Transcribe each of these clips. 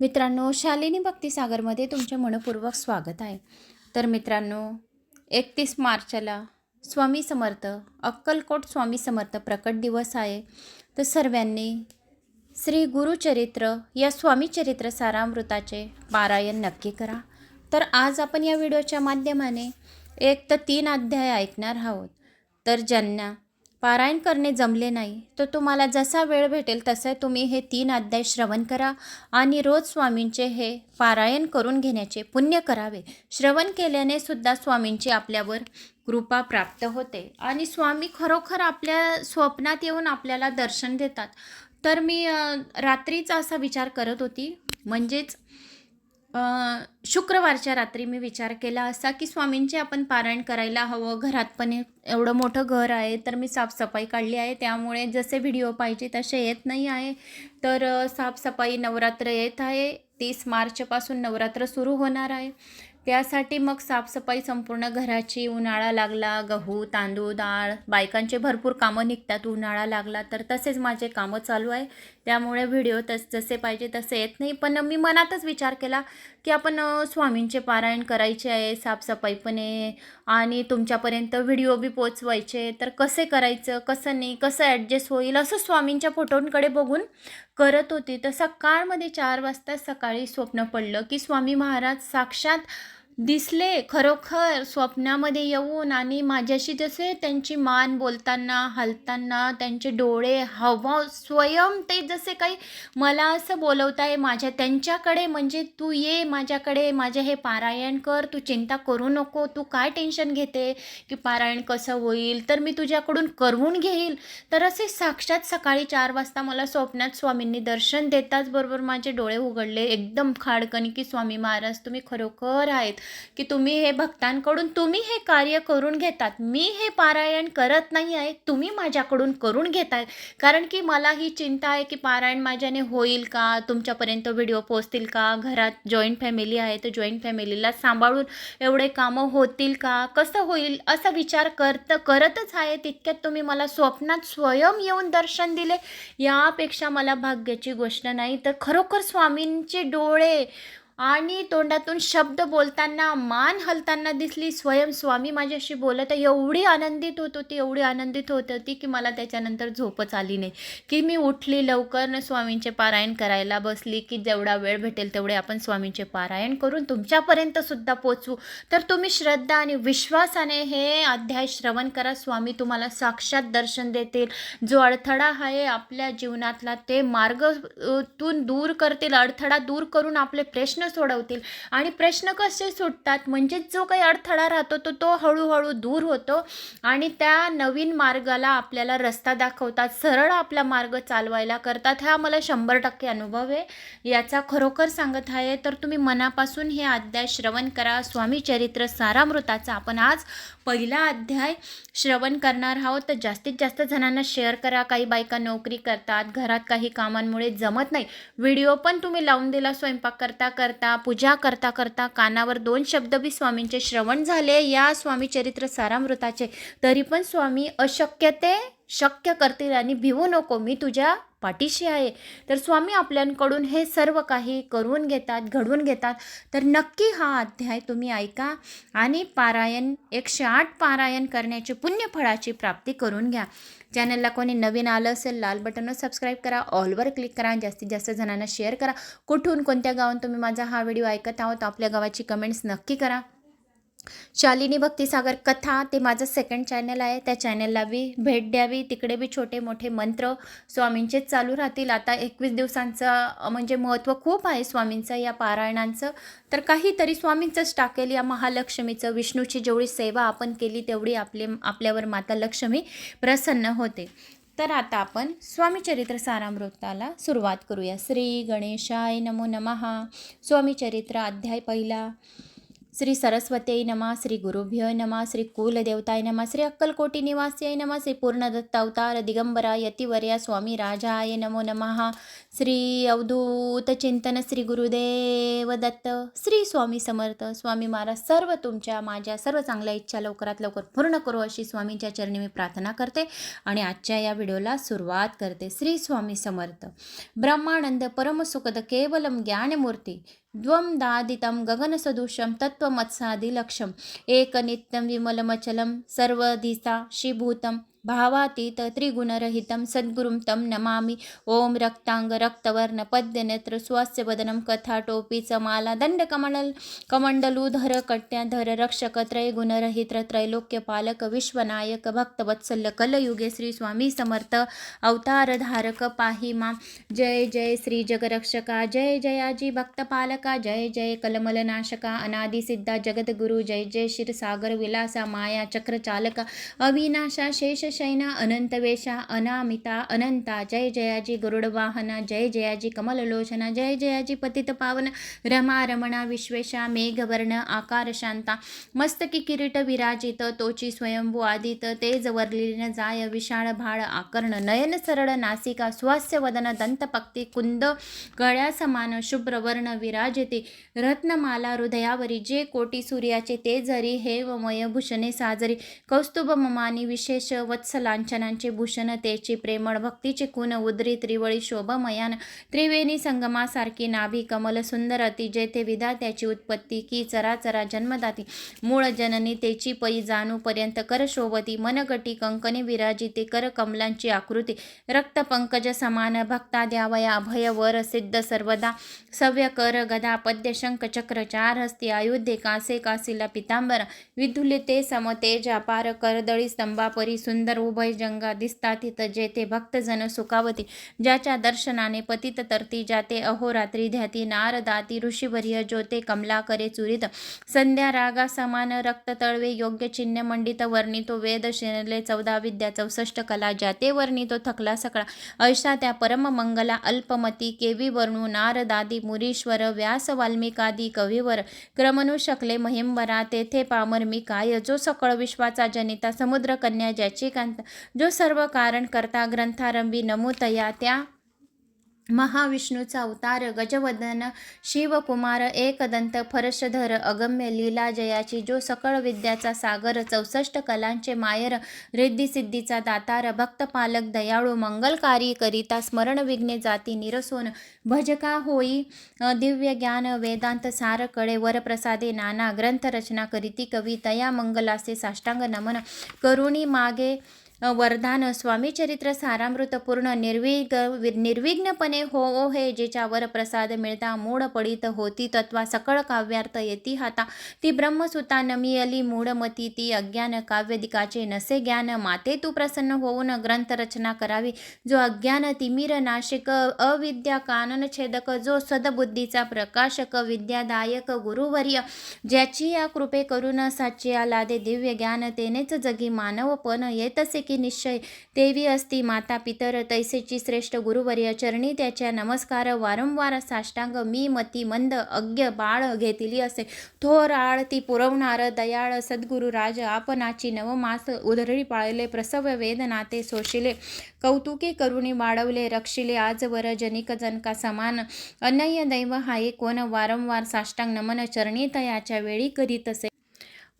मित्रांनो शालिनी भक्तिसागरमध्ये तुमचे मनपूर्वक स्वागत आहे. तर मित्रांनो एकतीस मार्चला स्वामी समर्थ अक्कलकोट स्वामी समर्थ प्रकट दिवस आहे. तर सर्वांनी श्री गुरुचरित्र या स्वामी चरित्र सारामृताचे पारायण नक्की करा. तर आज आपण या व्हिडिओच्या माध्यमाने एक तर तीन अध्याय ऐकणार आहोत. तर ज्यांना पारायण करणे जमले नाही तर तुम्हाला जसा वेळ भेटेल तसे तुम्ही हे तीन अध्याय श्रवण करा आणि रोज स्वामींचे हे पारायण करून घेण्याचे पुण्य करावे. श्रवण केल्याने सुद्धा स्वामींची आपल्यावर कृपा प्राप्त होते. आणि स्वामी खरोखर आपल्या स्वप्नात येऊन आपल्याला दर्शन देतात. तर मी रात्रीचा असा विचार करत होती. म्हणजेच शुक्रवारच्या रात्री मी विचार केला असा की स्वामींचे आपण पारायण करायला हवं. घरात पण एवढं मोठं घर आहे तर मी साफसफाई काढली आहे. त्यामुळे जसे व्हिडिओ पाहिजे तसे येत नाही आहे. तर साफसफाई नवरात्र येत आहे. तीस मार्चपासून नवरात्र सुरू होणार आहे. त्यासाठी मग साफसफाई संपूर्ण घराची उन्हाळा लागला गहू तांदूळ डाळ बायकांचे भरपूर कामं निघतात उन्हाळा लागला तर तसेच माझे कामं चालू आहे. त्यामुळे व्हिडिओ तस जसे पाहिजे तसे येत नाही. पण मी मनातच विचार केला की आपण स्वामींचे पारायण करायचे आहे साफसफाईपणे आणि तुमच्यापर्यंत व्हिडिओ बी पोचवायचे तर कसे करायचं कसं नाही कसं ॲडजस्ट होईल असं स्वामींच्या फोटोंकडे बघून करत होती. तर सकाळमध्ये चार वाजता सकाळी स्वप्न पडलं की स्वामी महाराज साक्षात दिसले खरोखर स्वप्नामध्ये येऊन आणि माझ्याशी जसे त्यांची मान बोलताना हलताना त्यांचे डोळे हवा स्वयं ते जसे काही मला असं बोलवत आहे माझ्या त्यांच्याकडे म्हणजे तू ये माझ्याकडे माझे हे पारायण कर तू चिंता करू नको तू काय टेन्शन घेते की पारायण कसं होईल तर मी तुझ्याकडून करून घेईल. तर असे साक्षात सकाळी चार वाजता मला स्वप्नात स्वामींनी दर्शन देताच बरोबर माझे डोळे उघडले. एकदम खाडकन की स्वामी महाराज तुम्ही खरोखर आहेत. की तुम्ही हे भक्तांकडून तुम्ही हे कार्य करून घेतात. मी हे पारायण करत नाही आहे तुम्ही माझ्याकडून करून घेताय. कारण की मला ही चिंता आहे की पारायण माझ्याने होईल का? तुमच्यापर्यंत व्हिडिओ पोचतील का? घरात जॉईंट फॅमिली आहे तर जॉईंट फॅमिलीला सांभाळून एवढे कामं होतील का? कसं होईल? असा विचार करत करतच आहे. तितक्यात तुम्ही मला स्वप्नात स्वयं येऊन दर्शन दिले. यापेक्षा मला भाग्याची गोष्ट नाही. तर खरोखर स्वामींचे डोळे आणि तोंडातून शब्द बोलताना मान हलताना दिसली. स्वयं स्वामी माझ्याशी बोलत एवढी आनंदित होत होती एवढी आनंदित होत होती की मला त्याच्यानंतर झोपच आली नाही. की मी उठली लवकर न स्वामींचे पारायण करायला बसली की जेवढा वेळ भेटेल तेवढे आपण स्वामींचे पारायण करून तुमच्यापर्यंत सुद्धा पोचवू तर तुम्ही श्रद्धा आणि विश्वासाने हे अध्याय श्रवण करा. स्वामी तुम्हाला साक्षात दर्शन देतील. जो अडथळा आहे आपल्या जीवनातला ते मार्ग तून दूर करतील. अडथळा दूर करून आपले प्रश्न सोडवतील. आणि प्रश्न कसे सुटतात म्हणजे जो काही अडथळा राहतो तो तो हळूहळू दूर होतो. आणि त्या नवीन मार्गाला आपल्याला रस्ता दाखवतात सरळ आपला मार्ग चालवायला करतात. हा मला शंभर टक्के अनुभव आहे. याचा खरोखर सांगत आहे तर तुम्ही मनापासून हे अध्याय श्रवण करा. स्वामी चरित्र सारामृताचा आपण आज पहिला अध्याय श्रवण करणार आहोत. तर जास्तीत जास्त जणांना शेअर करा. काही बायका नोकरी करतात घरात काही कामांमुळे जमत नाही. व्हिडिओ पण तुम्ही लावून दिला स्वयंपाक करता करता. करता पूजा करता करता कानावर दोन शब्द बी स्वामींचे श्रवण झाले. या स्वामी चरित्र सारामृताचे. तरी पण स्वामी अशक्य ते शक्य करतील आणि भिवू नको मी तुझ्या पाठीशी आहे. तर स्वामी आपल्याकडून हे सर्व काही करून घेतात घडवून घेतात. तर नक्की हा अध्याय तुम्ही ऐका आणि पारायण एकशे आठ पारायण करण्याची पुण्यफळाची प्राप्ती करून घ्या. चॅनलला कोणी नवीन आलं असेल लाल बटनवर सबस्क्राईब करा ऑलवर क्लिक करा जास्तीत जास्त जणांना शेअर करा. कुठून कोणत्या गावात तुम्ही माझा हा व्हिडिओ ऐकत आहोत आपल्या गावाची कमेंट्स नक्की करा. शालिनी भक्तिसागर कथा ते माझं सेकंड चॅनल आहे. त्या चॅनलला बी भेट द्यावी. तिकडे बी छोटे मोठे मंत्र स्वामींचेच चालू राहतील. आता एकवीस दिवसांचं म्हणजे महत्त्व खूप आहे स्वामींचं या पारायणांचं. तर काहीतरी स्वामींचंच टाकेल. या महालक्ष्मीचं विष्णूची जेवढी सेवा आपण केली तेवढी आपले आपल्यावर माता लक्ष्मी प्रसन्न होते. तर आता आपण स्वामीचरित्र सारामृताला सुरुवात करूया. श्री गणेशाय नमो नमः. स्वामीचरित्र अध्याय पहिला. श्री सरस्वती नमः श्री गुरुभ्यो नमः श्री कुलदेवताय नमः श्री अक्कलकोटी निवास्यै नमः श्री पूर्णदत्त अवतार दिगंबरा यतिवर्या स्वामी राजाय नमो नमः। श्री अवधूत चिंतन श्री गुरुदेव दत्त श्री स्वामी समर्थ स्वामी महाराज सर्व तुमच्या माझ्या सर्व चांगल्या इच्छा लवकरात लवकर पूर्ण करू अशी स्वामींच्या चरणी मी प्रार्थना करते आणि आजच्या या व्हिडिओला सुरुवात करते. श्री स्वामी समर्थ. ब्रह्मानंद परमसुखद केवलम ज्ञानमूर्ती द्वंदादितं गगनसदृशं तत्त्वमत्सादिलक्षम् एकनित्यं विमलमचलं सर्वदिशा शिभूतं भावातीत त्रिगुणरहितं सद्गुरुं तं नमामि। ॐ रक्तांग रक्तवर्ण पद्यनेत्र स्वस्य वदनं कथाटोपी माला दंडकमंडल कमंडलूधर कट्याधर रक्षक त्रयगुणरहित त्रैलोक्यपालक विश्वनायक भक्तवत्सल कलयुगे श्री स्वामी समर्थ अवतारधारक पाहि मां। जय जय श्री जगरक्षका जय जयाजी भक्तपालका जय जय कलमलनाशका अनादिसिद्धा जगद्गुरु जय जय क्षीरसागर विलासा माया चक्रचालका अविनाशा शेष शैना अनंतवेशा अनामिता अनंता जय जयाजी गरुडवाहना जय जयाजी कमललोचना जय जयाजी पतित पावन रमा रमणा विश्वेशा मेघवर्ण आकार शांता मस्तकी किरीट विराजित तोची स्वयंभू आदित तेज वरलीन जाय विशाळ भाळ आकर्ण नयन सरळ नासिका स्वास्य वदन दंतपक्ती कुंद गळ्या समान शुभ्रवर्ण विराजिते रत्नमाला हृदयावरी जे कोटी सूर्याचे ते जरी हे वमय भूषणे साजरी कौस्तुभ ममानी विशेष वत्सलांछनांचे भूषण तेची प्रेमळ भक्तीचे कुण उद्री त्रिवळी शोभमयान. त्रिवेणी संगमासारखी नाभी कमल सुंदर अति जेथे विधात्याची उत्पत्ती की चराचरा जन्मदाती. मूळ जननी तेची पै जाणू पर्यंत कर शोभती मनगटी कंकणी विराजिते कर कमलांची आकृती. रक्त पंकज समान भक्ता द्यावया अभय वर सिद्ध सर्वदा. सव्य कर गदा पद्य शंख चक्र चार हस्ती अयोध्ये कासे कासीला पितांबर. विधुलिते समतेज अपार करदळी स्तंभापरी सुंदर उभय जंगा दिसतात तिथं जेथे भक्तजन सुखावती. ज्याच्या दर्शनाने पतित तरती जाते अहोरात्री ध्याती नारदाती ऋषीवर्य ज्योते कमला करे चुरित. संध्या रागा समान रक्त तळवे योग्य चिन्ह मंडित वर्णितो वेद शिरले चौदा विद्या चौसष्ट कला जाते वर्णितो थकला सकळा. ऐशा त्या परम मंगला अल्पमती केवी वर्णू नारदादी मुरीश्वर व्यास वाल्मिकादी कवीवर. क्रमनु शकले महिंबरा तेथे पामर मी काय जो सकळ विश्वाचा जनिता समुद्र कन्या ज्याची कांत जो सर्व कारण करता ग्रंथारंभी नमुतया त्या महाविष्णूचा अवतार गजवदन शिवकुमार एकदंत फरशधर अगम्य लीला जयाची जो सकळ विद्याचा सागर चौसष्ट कलांचे मायर रिद्धिसिद्धीचा दातार भक्तपालक दयाळू मंगलकारी करिता स्मरण विघ्ने जाती निरसोन भजका होई दिव्य ज्ञान वेदांत सार कळे वरप्रसादे नाना ग्रंथ रचना करीती कवी तया मंगलासे साष्टांग नमन करुणी मागे वरदान स्वामी चरित्र सारामृत पूर्ण वि- निर्विघ्नपणे हो ओ हे ज्याच्यावर प्रसाद मिळता मूळ पडित होती तत्वा सकळ काव्यार्थ येती हाता. ती ब्रह्मसुता नमियली मूढमती ती अज्ञान काव्यदिकाचे नसे ज्ञान माते तू प्रसन्न होऊन ग्रंथ रचना करावी. जो अज्ञान तिमिर नाशिक अविद्या कानन छेदक जो सदबुद्धीचा प्रकाशक विद्यादायक गुरुवर्य ज्याची या कृपे करून साची आलादे दिव्य ज्ञान तेनेच जगी मानवपण येतसे की निश्चय. देवी असती माता पितर तैसेची श्रेष्ठ गुरुवर्य चरणी त्याच्या नमस्कार वारंवार साष्टांग मी मती मंद अज्ञ बाळ घेतली असे. थोर आळती पुरवणार दयाळ सद्गुरु राज आपणाची नवमास उधळी पाळले प्रसव वेदनाते सोशिले. कौतुके करुणी वाढवले रक्षिले आजवर जनिक जनका समान. अन्य दैव हाये कोण वारंवार साष्टांग नमन चरणी तयाच्या वेळी करीत असे.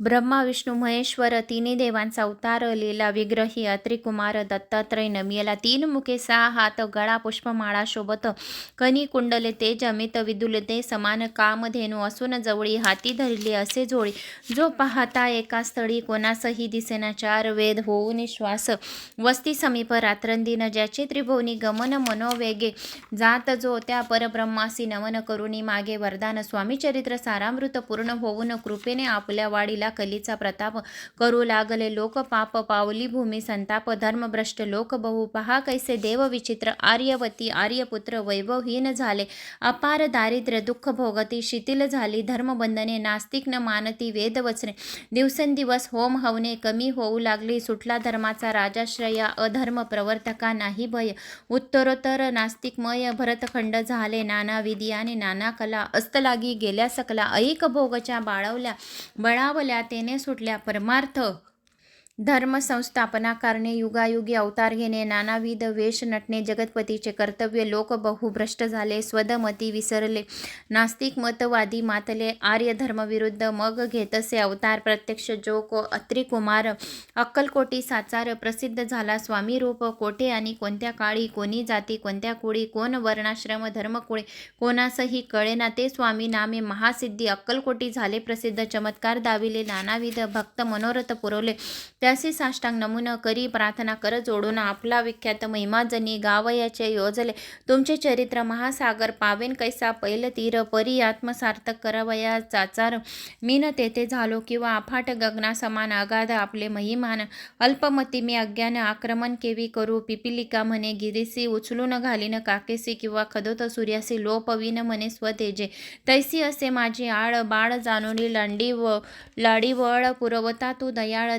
ब्रह्मा विष्णू महेश्वर तिन्ही देवांचा अवतार लीला विग्रही अत्रिकुमार दत्तात्रय नमियला तीन मुखे सहा हात गळा पुष्पमाळा शोभत कनी कुंडले तेज अमित विदुलते समान कामधेनू असून जवळी हाती धरली असे जोळी जो पाहता एका स्थळी कोणासही दिसेना चार वेद होऊन श्वास. वस्ती समीप रात्रंदिन ज्याचे त्रिभुवनी गमन मनोवेगे. जात जो त्या परब्रह्मासी नमन करुणी मागे वरदान. स्वामी चरित्र सारामृत पूर्ण होऊन कृपेने आपल्या वाडीला आल्या कलीचा प्रताप करू लागले. लोक पाप पावली भूमी संताप धर्मभ्रष्ट लोक बहु. पहा कैसे देव विचित्र आर्यवती आर्यपुत्र वैभवहीन झाले. अपार दारिद्र्य दुःख भोगती शिथिल झाली. धर्मबंधने नास्तिक न मानती वेदवचने दिवसेंदिवस होम हवने कमी होऊ लागली. सुटला धर्माचा राजाश्रया अधर्म प्रवर्तका नाही भय. उत्तरोत्तर नास्तिकमय भरतखंड झाले. नाना विधी आणि नाना कला अस्तलागी गेल्या सकला. ऐक भोगच्या बाळवल्या बळावल्या तेने सुटल्या परमार्थ. धर्म संस्थापना करणे युगायुगी अवतार घेणे नानाविध वेश नटणे जगतपतीचे कर्तव्य लोक बहुभ्रष्ट झाले स्वदमती विसरले नास्तिक मतवादी मातले आर्य धर्मविरुद्ध मग घेतसे अवतार प्रत्यक्ष जोक अत्रिकुमार अक्कलकोटी साचार प्रसिद्ध झाला स्वामी रूप कोठे आणि कोणत्या काळी कोणी जाती कोणत्या कुळी कोण वर्णाश्रम धर्मकुळे कोणासही कळेना ते स्वामी नामे महासिद्धी अक्कलकोटी झाले प्रसिद्ध चमत्कार दाविले नानाविध भक्त मनोरथ पुरवले त्यासी साष्टांग नमुन करी प्रार्थना कर जोडून आपला विख्यात महिमाजनी गावयाचे योजले. तुमचे चरित्र महासागर पावेन कैसा पैल तीर परी आत्मसार्थक करवया चाचार. मीन तेथे झालो किंवा अफाट गगना समान अगाध आपले महिमान. अल्पमती मी अज्ञान आक्रमण केवी करू पिपिलिका म्हणे गिरीसी उचलून घालीन काकेसी किंवा खदोत सूर्यासी लोपवीन म्हणे स्वतेजे. तैसी असे माझी आळ बाळ जाणूनी लांडी व लाडीवळ पुरवता तू दयाळ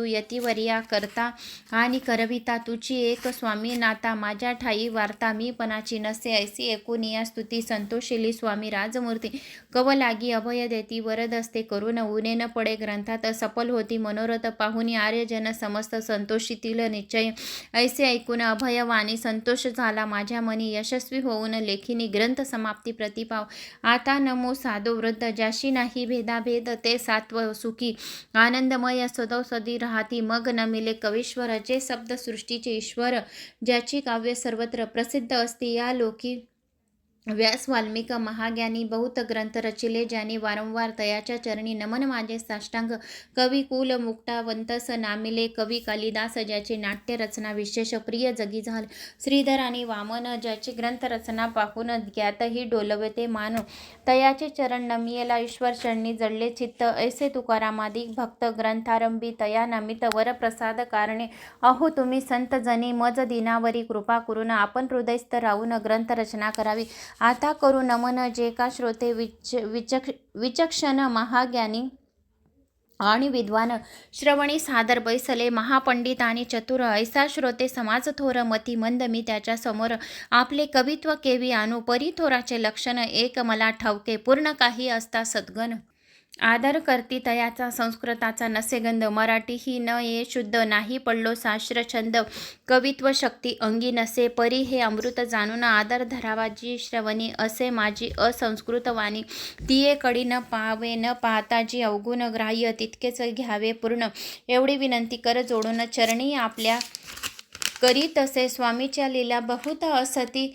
दीनबंधू यतिवर्या करता आणि करविता तुझी एक स्वामी नाता माझ्या ठाई वार्ता मी पणाची नसे ऐसी एकुनिया स्तुती संतोषिली स्वामी राजमूर्ती. कवलागी अभय देती वरद असते करून उने न पडे ग्रंथात सफल होती मनोरथ पाहुनी आर्यजन समस्त संतोषीतील निश्चय. ऐसे ऐकून अभयवाणी संतोष झाला माझ्या मनी यशस्वी होऊन लेखिनी ग्रंथ समाप्ती प्रतिपाव. आता नमो साधो वृद्ध ज्याशी नाही भेदाभेद ते सात्व सुखी. आनंदमय सदो सदी हाती मग न मिले कवीश्वर जे शब्दसृष्टीचे ईश्वर ज्याची काव्य सर्वत्र प्रसिद्ध असते या लोकी व्यास वाल्मिक महाज्ञानी बहुत ग्रंथ रचिले ज्यांनी वारंवार तयाच्या चरणी नमन माझे साष्टांग. कवी कुल मुक्तावंतस नामिले कवी कालिदास ज्याची नाट्य रचना विशेष प्रिय जगी झाल. श्रीधर आणि वामन ज्याची ग्रंथ रचना पाहून ज्ञातही डोलवते मान. तयाचे चरण नमियेला ईश्वर चरणी जडले चित्त. ऐसे तुकारामादिक भक्त ग्रंथारंभी तया नमित वरप्रसाद कारणे. अहो तुम्ही संत जनी मज दिनावरी कृपा करून आपण हृदयस्थ राहून ग्रंथ रचना करावी. आता करू नमन जे का श्रोते विच विचक विचक्षण महाज्ञानी आणि विद्वान श्रवणी सादर बैसले महापंडित आणि चतुर ऐसा श्रोते समाज थोर मती मंद मी त्याच्यासमोर आपले कवित्व केवी आणू परी थोराचे लक्षण एक मला ठाऊके पूर्ण काही असता सद्गण. आदर करती तयाचा संस्कृताचा नसेगंध. मराठी ही न ये शुद्ध नाही पडलो शास्त्र छंद कवित्व शक्ती अंगी नसे परी हे अमृत जाणून आदर धरावा जी श्रवणी असे माझी असंस्कृत वाणी तिये कडी न पाहावे न पाहता जी अवगुण ग्राह्य तितकेच घ्यावे पूर्ण. एवढी विनंती कर जोडून चरणी आपल्या करी तसे स्वामीच्या लीला बहुत असती.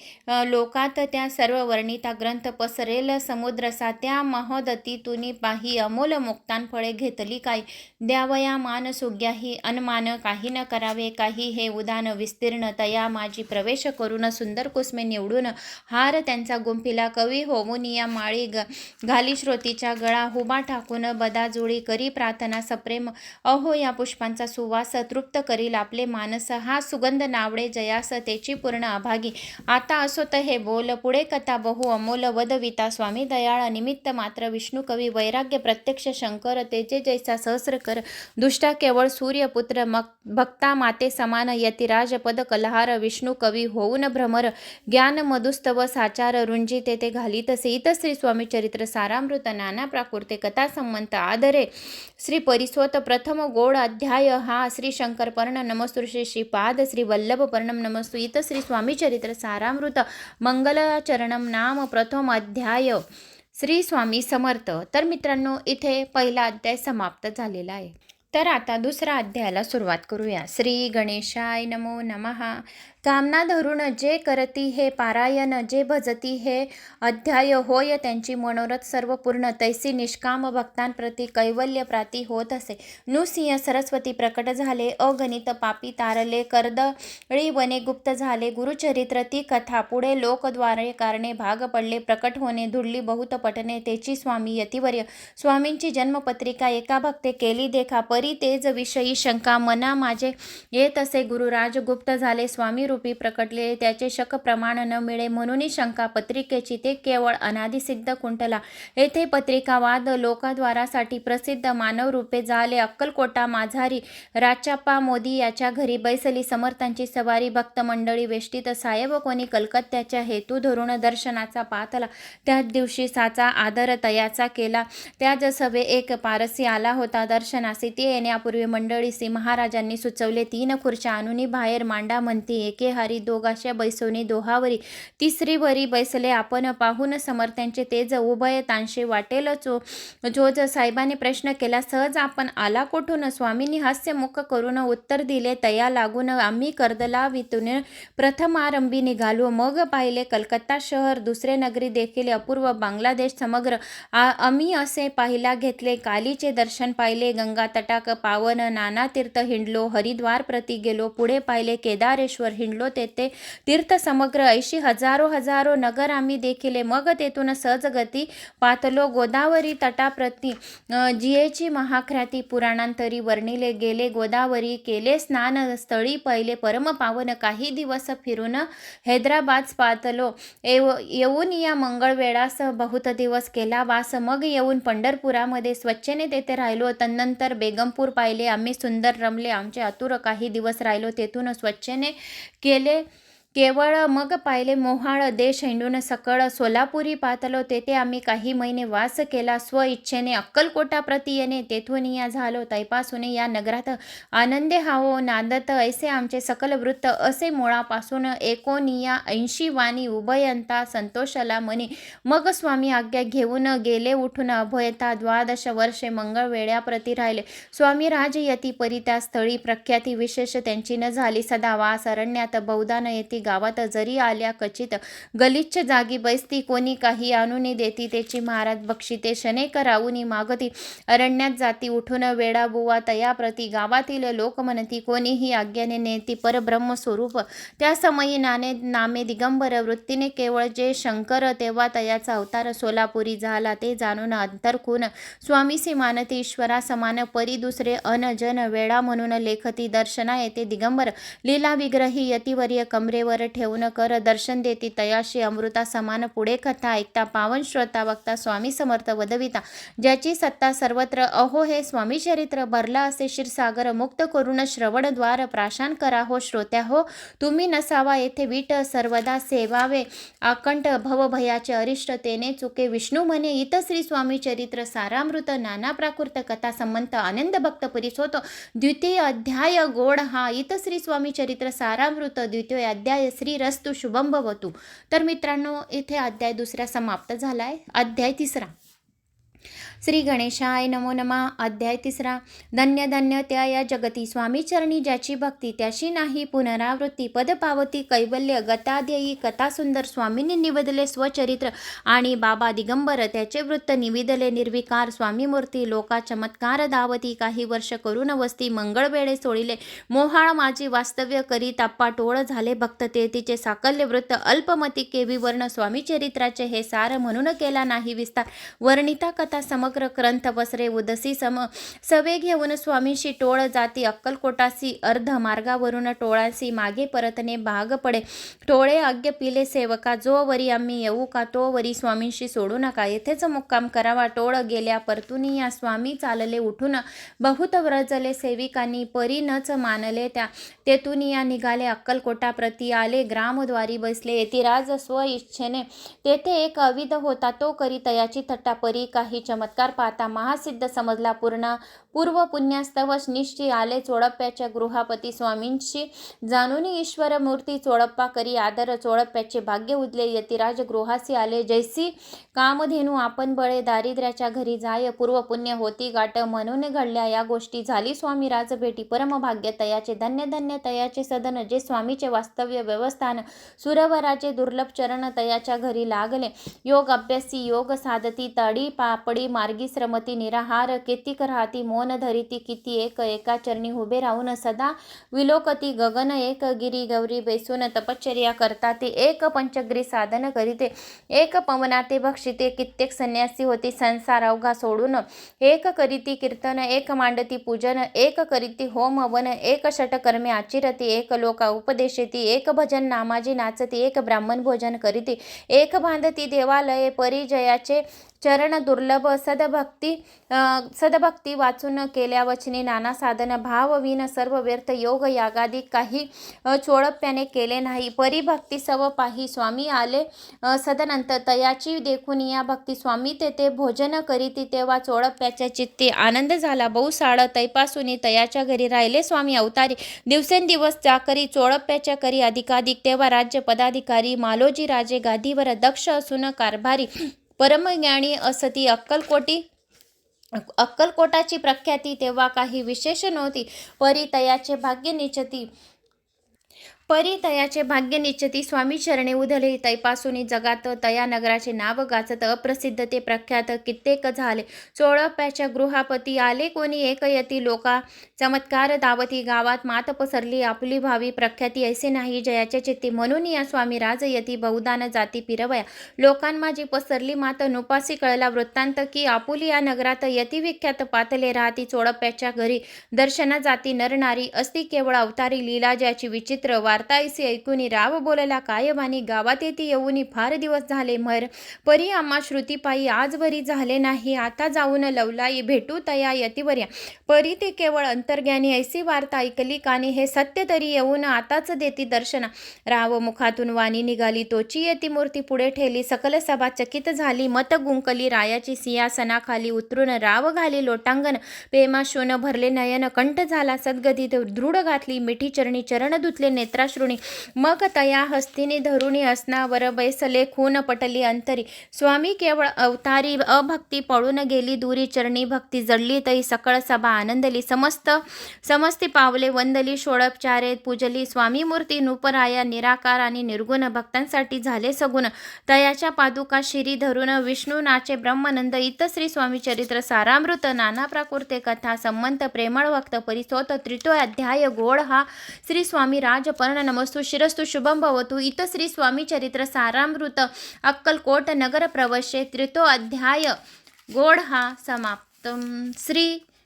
लोकात त्या सर्व वर्णिता ग्रंथ पसरेल. समुद्रसा त्या महोदतीतुनी पाही अमोल मुक्तान फळे घेतली काय? द्यावया मान सुग्याही अनमान काही न करावे. काही हे उदान विस्तीर्ण. तया माझी प्रवेश करून सुंदर कुसमे निवडून हार त्यांचा गुंफिला. कवी होमुनिया माळी ग घाली श्रोतीच्या गळा. हुबा टाकून बदाजुळी करी प्रार्थना सप्रेम. अहो या पुष्पांचा सुवास तृप्त करील आपले मानस. हा सुगंध नावडे जयास त्याची पूर्ण अभागी. आता असोत हे बोल पुढे कथा बहु अमोल वदविता स्वामी दयाळ निमित्त मात्र विष्णू कवी वैराग्य प्रत्यक्ष शंकर तेजे जैसा सहस्र कर दुष्टा केवळ सूर्यपुत्र मग भक्ता माते समान यतिराज पद कलहार विष्णू कवी होऊन भ्रमर ज्ञान मधुस्तव साचार रुंजी तेथे घालीत सीत श्री स्वामी चरित्र सारामृत नाना प्राकृते कथा संमंत आदरे श्री परिस्वत प्रथम गोड अध्याय हा श्री शंकर पर्ण नमस्तु श्री श्रीपाद श्री वल्लभ पर्णम नमस्तु। इत श्री स्वामी चरित्र सारामृत मंगलचरणम नाम प्रथम अध्याय। श्री स्वामी समर्थ। तर मित्रांनो इथे पहिला अध्याय समाप्त झालेला आहे. तर आता दुसरा अध्यायाला सुरुवात करूया. श्री गणेशाय नमो नमः। कामना धरून जे करती हे पारायण जे भजती हे अध्याय होय त्यांची मनोरथ सर्व पूर्ण. तैसी निष्काम भक्तांप्रती कैवल्य प्राती होत असे. नृसिंह सरस्वती प्रकट झाले अगणित पापी तारले कर्दळी वने गुप्त झाले गुरुचरित्र ती कथा पुढे लोकद्वारे कारणे भाग पडले प्रकट होणे धुडली बहुत पटणे तेची स्वामी यतिवर्य. स्वामींची जन्मपत्रिका एका भक्ते केली देखा परी तेज विषयी शंका मना माझे येत असे गुरुराज गुप्त झाले स्वामी रूपी प्रकटले. त्याचे शक प्रमाण न मिळे म्हणूनही शंका पत्रिकेची ते केवळ अनादिसिद्ध कुंटला येथे पत्रिकावाद लोकाद्वारासाठी प्रसिद्ध मानव रूपे झाले. अक्कलकोटा माझारी राचाप्पा मोदी याच्या घरी बैसली. समर्थांची सवारी भक्त मंडळी वेष्टीत साहेब कोणी कलकत्त्याच्या हेतू धरून दर्शनाचा पातला. त्याच दिवशी साचा आदर तयाचा केला. त्याच सभे एक पारसी आला होता दर्शनासी. ते येण्यापूर्वी मंडळीसी महाराजांनी सुचवले तीन खुर्च्या आणून बाहेर मांडा म्हणती एके हारी दोघाशा बैसोनी दोहावरी तिसरी वरी बैसले. आपण पाहून समर्थांचे तेज उभय तांशे वाटेल चो जोज साहेबांनी प्रश्न केला सहज आपण आला कोठून? स्वामींनी हास्यमुख करून उत्तर दिले. तया लागून आम्ही कर्दला वितून प्रथमारंभी निघालो. मग पाहिले कलकत्ता शहर दुसरे नगरी देखील अपूर्व बांगलादेश समग्र. आम्ही असे पाहिला घेतले. कालीचे दर्शन पाहिले. गंगा तटाक पावन नाना तीर्थ हिंडलो. हरिद्वार प्रती गेलो. पुढे पाहिले केदारेश्वर हिंडलो तेथे. तीर्थ समग्र ऐशी हजारो हजारो नगर आम्ही देखिले मग तेथून सहजगती पातलो गोदावरी तटाप्रती जियेची महाख्याती पुराणांतरी वर्णिले गेले. गोदावरी केले स्नान स्थळी पहिले परम पावन. काही दिवस फिरून हैदराबाद पातलो. येव येऊन या मंगळवेळास बहुत दिवस केला वास. मग येऊन पंढरपुरामध्ये स्वच्छने तेथे राहिलो. तदनंतर बेगमपूर पाहिले. आम्ही सुंदर रमले. आमचे आतुर काही दिवस राहिलो. तेथून स्वच्छने केले केवळ मग पाहिले मोहाळ देश हिंडून सकळ सोलापुरी पातलो तेथे आम्ही काही महिने वास केला. स्व इच्छेने अक्कलकोटा येणे तेथून या झालो. तैपासून या नगरात आनंदे हावो नांदत ऐसे आमचे सकल वृत्त असे मुळापासून एकोनिया ऐंशी वाणी उभयंता संतोषला मनी मग स्वामी आज्ञा घेऊन गेले उठून अभयता द्वादश वर्षे मंगळवेळ्याप्रती राहिले. स्वामी राजयती परी त्या स्थळी प्रख्याती विशेष त्यांची न झाली. सदा वास अरण्यात बहुदान न येती गावात जरी आल्या कचित गलिच्छ जागी बैसती कोणी काही आणून देती त्याची महाराज बक्षिते शनेक राऊनी मागती. अरण्यात जाती उठून वेडा बुवा तयाप्रती. गावातील लोक म्हणती कोणीही आज्ञाने नेती परब्रह्म स्वरूप. त्या समयी नाने नामे दिगंबर वृत्तीने केवळ जे शंकर तेव्हा तयाचा अवतार सोलापुरी झाला ते जाणून अंतरखून स्वामीसी मानती ईश्वरा समान परी दुसरे अन जन वेळा म्हणून लेखती. दर्शना येते दिगंबर. लीला विग्रही यतिवर्य कमरेवर ठेवून कर दर्शन देती तयाशी अमृता समान पुढे कथा ऐकता पावन श्रोता वक्ता स्वामी समर्थ वदविता. ज्याची सत्ता सर्वत्र अहो हे स्वामी चरित्र भरला असे क्षीरसागर मुक्त करून श्रवणद्वार प्राशान करा हो श्रोत्या हो. तुम्ही नसावा येथे वीट सर्वदा सेवावे. आकंठ भवभयाचे अरिष्ट तेने चुके. विष्णू म्हणे इत श्री स्वामी चरित्र सारामृत नाना प्राकृत कथा संमंत आनंद भक्त परिस होतो. द्वितीय अध्याय गोड हा इत श्री स्वामी चरित्र सारामृत द्वितीय अध्याय श्री रस्तु शुभम भवतु. तर मित्रांनो इथे अध्याय दुसरा समाप्त झालाय. अध्याय तिसरा. श्री गणेशाय नमो नमा. अध्याय तिसरा. धन्य धन्य त्या या जगती स्वामी चरणी ज्याची भक्ती त्याशी नाही पुनरावृत्ती. पद पावती कैवल्य गताध्ययी कथा सुंदर स्वामींनी निवेदले स्वचरित्र आणि बाबा दिगंबर त्याचे वृत्त निविदले निर्विकार स्वामी मूर्ती लोका चमत्कार दावती काही वर्ष करून वस्ती मंगळवेळे सोडिले. मोहाळ माझी वास्तव्य करी ताप्पा टोळ झाले भक्त ते. तिचे साकल्य वृत्त अल्पमती केवी वर्ण स्वामी चरित्राचे हे सार म्हणून केला नाही विस्तार. वर्णिता कथा समग्र ग्रंथ बसरे उदसी सम सवे घेऊन स्वामींशी टोळ जाती अक्कलकोटासी अर्ध मार्गावरून टोळांसी मागे परतने भाग पडे. टोळे आज्ञ पिले सेवका जो वरी आम्ही येऊ का तो वरी स्वामींशी सोडू नका. येथेच मुक्काम करावा. टोळ गेल्या परतुनी या स्वामी चालले उठून. बहुत व्रजले सेविकांनी परी नच मानले त्या. तेथून या निघाले अक्कलकोटा प्रती आले ग्रामद्वारी बसले. येतिराज स्व इच्छेने. तेथे एक अविध होता. तो करी तयाची थट्टा परी काही चमत्कार चमत्कार पाहता महासिद्ध समजला पूर्ण. पूर्व पुण्यास्तवश निश्चय आले चोडप्प्याच्या गृहापती स्वामींशी. जाणून ईश्वर मूर्ती चोडप्पा करी आदर चोडप्प्याचे भाग्य उदले यतिराज गृहासी आले जैसी कामधेनू आपण बळे दारिद्र्याच्या घरी जाय पूर्व पुण्य होती गाठ. म्हणून घडल्या या गोष्टी झाली स्वामी राजभेटी. परमभाग्य तयाचे धन्य धन्य तयाचे सदन जे स्वामीचे वास्तव्य व्यवस्थान. सुरवराचे दुर्लभ चरण तयाच्या घरी लागले. योग अभ्यासी योग साधती तडी पापडी मार्गी श्रमती निराहार कितीक राहती मोन धरिती किती एक एका चरणी उभे राहून सदा विलोकती गगन एक गिरी गौरी बेसून तपश्चर्या करता ते एक पंचग्री साधन करीते. एक पवनाते भक्षिते कित्येक संन्यासी होती संसार अवघा सोडून. एक करीती कीर्तन एक मांडती पूजन एक करीती होम वन एक षटकर्मे आचिरती एक लोका उपदेशती एक भजन नामाजी नाचती एक ब्राह्मण भोजन करीती. एक बांधती देवालये परिजयाचे चरण दुर्लभ सदभक्ती सदभक्ती वाचून केल्या वचने नाना साधन भावविन सर्व व्यर्थ योग यागादी काही चोळप्याने केले नाही. परिभक्ती सव पाही स्वामी आले सदनंत तयाची देखून या भक्ती स्वामी तेथे भोजन करीती तेव्हा चोळप्याच्या चित्ती आनंद झाला. बहुसाळ तैपासूनी तयाच्या घरी राहिले स्वामी अवतारी. दिवसेंदिवस चाकरी चोळप्याच्या करी अधिकाधिक तेव्हा राज्य पदाधिकारी मालोजी राजे गादीवर दक्ष असून कारभारी परमज्ञानी असती अक्कलकोटी अक्कलकोटाची प्रख्याती तेव्हा काही विशेष नव्हती परितयाचे भाग्य निचती. परितयाचे भाग्य निश्चिती स्वामी चरणे उधले. तैपासून जगात तया नगराचे नाव गाचत अप्रसिद्ध ते प्रख्यात कित्येक झाले. चोळप्याच्या गृहापती आले कोणी एकयती लोका. चमत्कार दावती गावात मात पसरली. आपली भावी प्रख्याती ऐसे नाही. जयाच्या चित्ती म्हणून या स्वामी राजयती बहुदान जाती पिरवया. लोकांमाजी पसरली मात नुपासी कळला वृत्तांत की आपुली या नगरात यती विख्यात पातले राहती चोळप्याच्या घरी. दर्शना जाती नरणारी असती केवळ अवतारी लीला ज्याची विचित्र वा वार्तायसी ऐकून राव बोलला आणि गावात येती येऊनी फार दिवस झाले मर. परी आम्हा श्रुतीपायी आजवरी झाले नाही. आता जाऊन लवलाई भेटू तया यतिवर्या परी ते केवळ अंतर्ज्ञानी ऐसी वार्ता ऐकली कानी. हे सत्य तरी येऊन आताच देती दर्शना. राव मुखातून वाणी निघाली. तोची येती मूर्ती पुढे ठेली. सकल सभा चकित झाली. मत गुंकली. रायाची सिंहासनाखाली उतरून राव घाली लोटांगण. प्रेमाशोन भरले नयन. कंठ झाला. सद्गतीत दृढ घातली. मिठी चरणी चरण धुतले. नेत्रा नेत्राश्रुणी मग तया हस्तिनी धरुणी असनावर बैसले खून पटली अंतरी. स्वामी केवळ अवतारी अभक्ती पळून गेली दुरी चरणी. भक्ती जडली तई सकळ सभा आनंदली. समस्त समस्ती पावले वंदली षोडपचारे पूजली. स्वामी मूर्ती नूपराया निराकार आणि निर्गुण भक्तांसाठी झाले सगुण. तयाच्या पादुका शिरी धरून विष्णू नाचे ब्रह्मानंद. इत श्री स्वामी चरित्र सारामृत नाना प्राकृते कथा संमंत प्रेमळ भक्त परिसोत त्रितो अध्याय गोड हा. श्री स्वामी राजपर्ण नमस्तु शिरस्तु शुभम भवतु इत श्री स्वामी चरित्र सारामृत अक्कलकोट नगर प्रवशे ತ್ರಿತೋ अध्याय गोड हा समाप्त श्री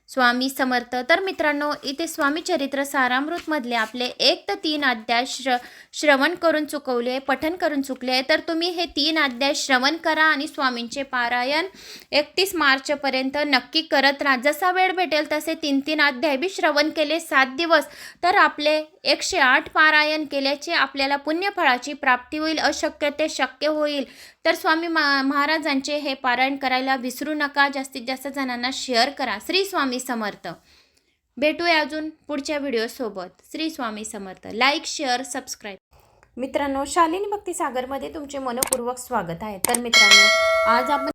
स्वामी समर्थ तर मित्रांनो इथे स्वामी चरित्र सारामृतमधले आपले एक तर तीन अध्याय श्र श्रवण करून चुकवले पठन करून चुकले. आहे तर तुम्ही हे तीन अध्याय श्रवण करा आणि स्वामींचे पारायण एकतीस मार्चपर्यंत नक्की करत राहा. जसा वेळ भेटेल तसे तीन तीन अध्याय बी श्रवण केले सात दिवस. तर आपले एकशे आठ पारायण केल्याचे आपल्याला पुण्यफळाची प्राप्ती होईल अशक्य ते शक्य होईल. तर स्वामी मा महाराजांचे हे पारायण करायला विसरू नका जास्तीत जास्त जणांना शेअर करा. श्री स्वामी समर्थ. भेटूया अजून पुढच्या व्हिडिओसोबत Shri Swami Samarth. Like share subscribe मित्रांनो शालिनी भक्ती सागरमध्ये तुमचे मनपूर्वक स्वागत आहे. तर मित्रांनो आज आपण